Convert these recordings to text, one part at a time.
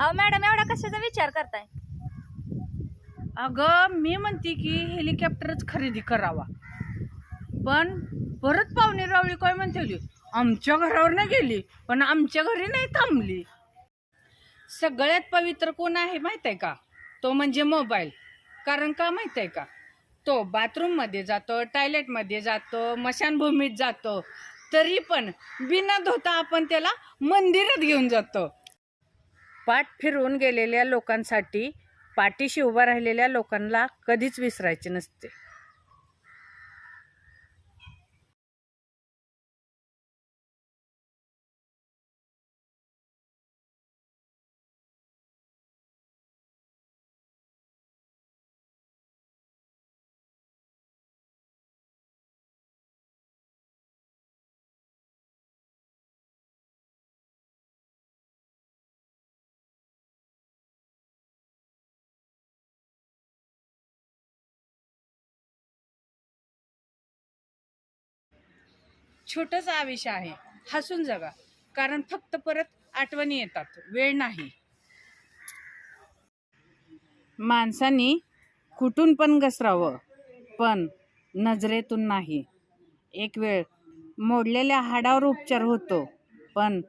अहो मॅडम एवढा कशाचा विचार करताय? अगं मी म्हणते की हेलिकॉप्टरच खरेदी करावा. पण परत पाहुणे रावळी काय म्हणते आमच्या घरावर नाही गेली पण आमच्या घरी नाही थांबली. सगळ्यात पवित्र कोण आहे माहीत आहे का? तो म्हणजे मोबाईल. कारण का माहीत आहे का? तो बाथरूममध्ये जातो टॉयलेटमध्ये जातो मशानभूमीत जातो. तरी पण बिना धोता आपण त्याला मंदिरात घेऊन जातो. पाठ फिरवून गेलेल्या लोकांसाठी पाठीशी उभा राहिलेल्या लोकांना कधीच विसरायचे नसते. छोटंच आयुष्य आहे. हसून जगा. कारण फक्त परत आठवणी येतात. वेळ नाही. माणसांनी कुठून पण घसरावं पण नजरेतून नाही. एक वेळ मोडलेल्या हाडावर उपचार होतो पण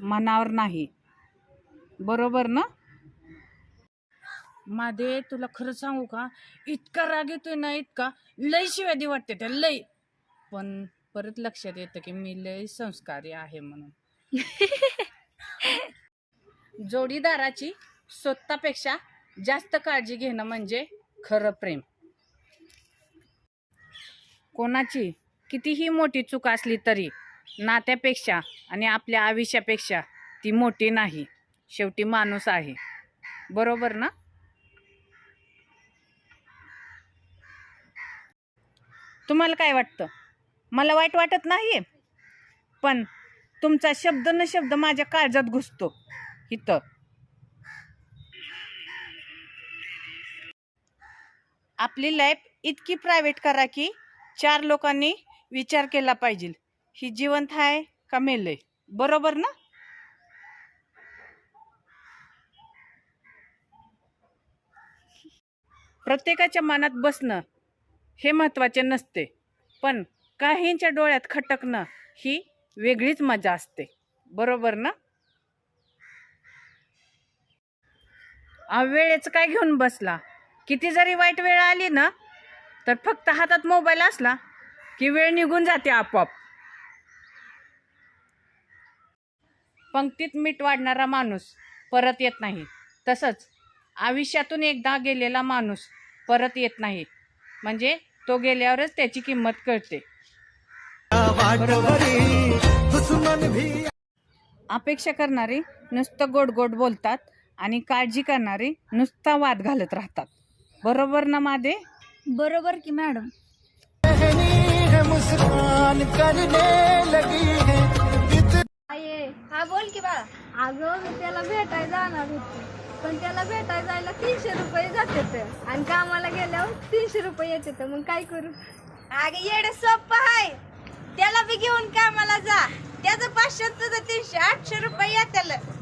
मनावर नाही. बरोबर ना? मादे तुला खरं सांगू का? इतका राग येतोय ना इतका. लय शिवादी वाटते त्या लय पण परत लक्षात येतं की मी लय संस्कारी आहे म्हणून. जोडीदाराची स्वतःपेक्षा जास्त काळजी घेणं म्हणजे खरं प्रेम. कोणाची कितीही मोठी चूक असली तरी नात्यापेक्षा आणि आपल्या आयुष्यापेक्षा ती मोठी नाही शेवटी माणूस आहे. बरोबर ना? तुम्हाला काय वाटतं? मला वाईट वाटत नाही पण तुमचा शब्द न शब्द माझ्या काळजात घुसतो. इथं. आपली लाईफ इतकी प्रायव्हेट करा की चार लोकांनी विचार केला पाहिजे. ही जिवंत आहे का मेलय? बरोबर ना? प्रत्येकाच्या मनात बसणं हे महत्त्वाचे नसते. पण काहींच्या डोळ्यात खटकणं ही वेगळीच मजा असते. बरोबर ना? वेळेचं काय घेऊन बसला? किती जरी वाईट वेळ आली ना तर फक्त हातात मोबाईल असला की वेळ निघून जाते आपोआप. पंक्तीत मीठ वाढणारा माणूस परत येत नाही. तसंच आयुष्यातून एकदा गेलेला माणूस परत येत नाही. म्हणजे तो गेल्यावरच त्याची किंमत कळते. अपेक्षा करणारी नुसतं गोड गोड बोलतात आणि काळजी करणारी नुसता वाद घालत राहतात. बरोबर ना मादे? बरोबर की मॅडम? आये हा बोल की बाळा अगं मी त्याला भेटायला जाणार होती. पण त्याला भेटायला जायला तीनशे रुपये जाते आणि कामाला गेल्यावर तीनशे रुपये येते मग काय करू? अगं येड सोपं आहे त्याला बी घेऊन